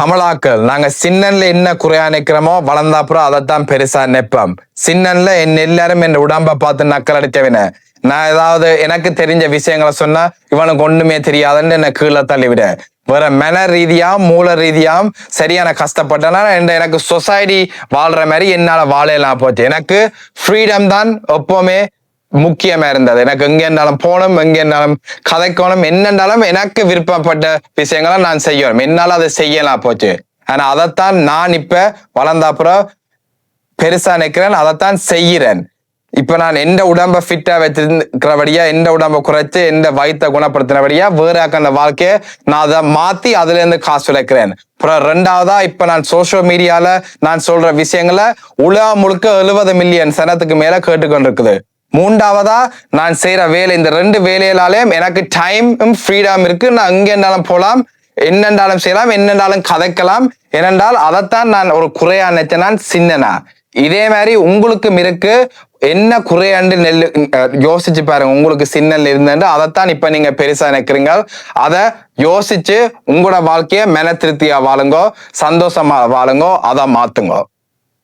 தமிழாக்கள் நாங்க சின்னன்ல என்ன குறையா நிக்கிறோமோ வளர்ந்தாப்புறம் அதைத்தான் பெருசா நிற்போம். சின்னன்ல என் எல்லாரும் என் உடம்ப பார்த்து நக்கல் அடிச்சவன நான் ஏதாவது எனக்கு தெரிஞ்ச விஷயங்களை சொன்னா இவனுக்கு ஒண்ணுமே தெரியாதுன்னு என்ன கீழே தள்ளிவிட. வேற மன ரீதியாம் மூல ரீதியாம் சரியான கஷ்டப்பட்டனா இந்த எனக்கு சொசைட்டி வாழ்ற மாதிரி என்னால வாழையெல்லாம் போச்சு. எனக்கு ஃப்ரீடம் தான் எப்பவுமே முக்கியமா இருந்தது எனக்கு எங்க இருந்தாலும் போனோம் எங்க இருந்தாலும் கதைக்கணும் என்னென்னாலும் எனக்கு விருப்பப்பட்ட விஷயங்களை நான் செய்யணும். என்னால அதை செய்யலாம் போச்சு. ஆனா அதைத்தான் நான் இப்ப வளர்ந்தாப்புறம் பெருசா நிக்கிறேன் அதைத்தான் செய்கிறேன். இப்ப நான் எந்த உடம்ப ஃபிட்டா வச்சிருக்கிறபடியா எந்த உடம்ப குறைச்சு எந்த வயிற்ற குணப்படுத்தினபடியா வேற அந்த வாழ்க்கைய நான் அதை மாத்தி அதுல இருந்து காசு விளக்குறேன் அப்புறம் ரெண்டாவதா இப்ப நான் சோசியல் மீடியால நான் சொல்ற விஷயங்களை உலகம் முழுக்க எழுபது மில்லியன் சனத்துக்கு மேல கேட்டுக்கொண்டிருக்குது. மூன்றாவதா நான் செய்யற வேலை இந்த ரெண்டு வேலையிலாலே எனக்கு டைமும் ஃப்ரீடம் இருக்கு. நான் எங்க இருந்தாலும் போலாம் என்னென்றாலும் செய்யலாம் என்னென்றாலும் கதைக்கலாம். ஏனென்றால் அதைத்தான் நான் ஒரு குறையா நினைச்சேன் நான் சின்னனா. இதே மாதிரி உங்களுக்கும் இருக்கு. என்ன குறையாண்டு நெல் யோசிச்சு பாருங்க உங்களுக்கு சின்னல் இருந்தது. அதைத்தான் இப்ப நீங்க பெருசா நினைக்கிறீங்க. அதை யோசிச்சு உங்களோட வாழ்க்கைய மென திருப்தியா வாழுங்கோ சந்தோஷமா வாழுங்கோ அதை மாத்துங்கோ.